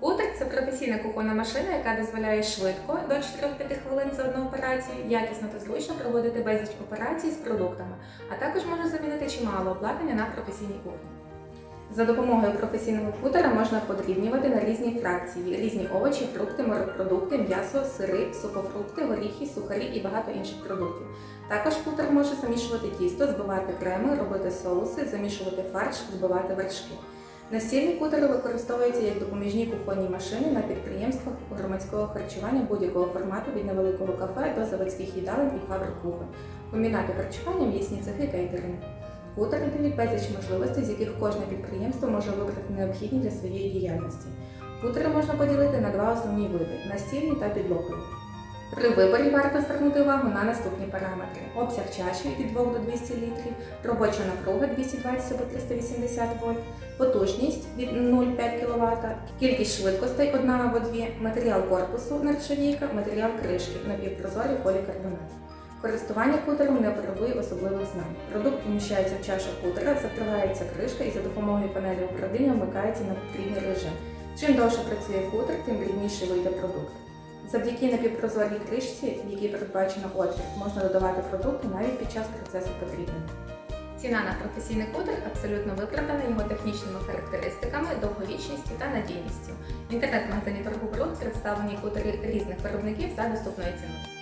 Кутер це професійна кухонна машина, яка дозволяє швидко до 4-5 хвилин за одну операцію, якісно та зручно проводити безліч операцій з продуктами, а також може замінити чимало обладнання на професійній кухні. За допомогою професійного кутера можна подрібнювати на різні фракції, різні овочі, фрукти, морепродукти, м'ясо, сири, сухофрукти, горіхи, сухарі і багато інших продуктів. Також кутер може замішувати тісто, збивати креми, робити соуси, замішувати фарш, збивати вершки. Настільні кутери використовуються як допоміжні кухонні машини на підприємствах громадського харчування будь-якого формату від невеликого кафе до заводських їдалень і фабрик кухонь, комбінати харчування, м'ясні цехи, кейтеринг. Кутери дають безліч можливостей, з яких кожне підприємство може вибрати необхідні для своєї діяльності. Кутери можна поділити на два основні види настільні та підлогові. При виборі варто звернути увагу на наступні параметри: обсяг чаші від 2 до 200 літрів, робоча напруга 220 або 380 вольт, потужність від 0,5 кВт, кількість швидкостей 1 або 2, матеріал корпусу нержавійка, матеріал кришки, напівпрозорий полікарбонат. Користування кутером не потребує особливих знань. Продукт поміщається в чашу кутера, закривається кришка і за допомогою панелі управління вмикається на потрібний режим. Чим довше працює кутер, тим рівніше вийде продукт. Завдяки напівпрозорній кришці, в якій передбачено отвір, можна додавати продукти навіть під час процесу потрібнення. Ціна на професійний кутер абсолютно виправдана його технічними характеристиками, довговічністю та надійністю. В інтернет-магазині торгу представлені кутери різних виробників за доступною ціною.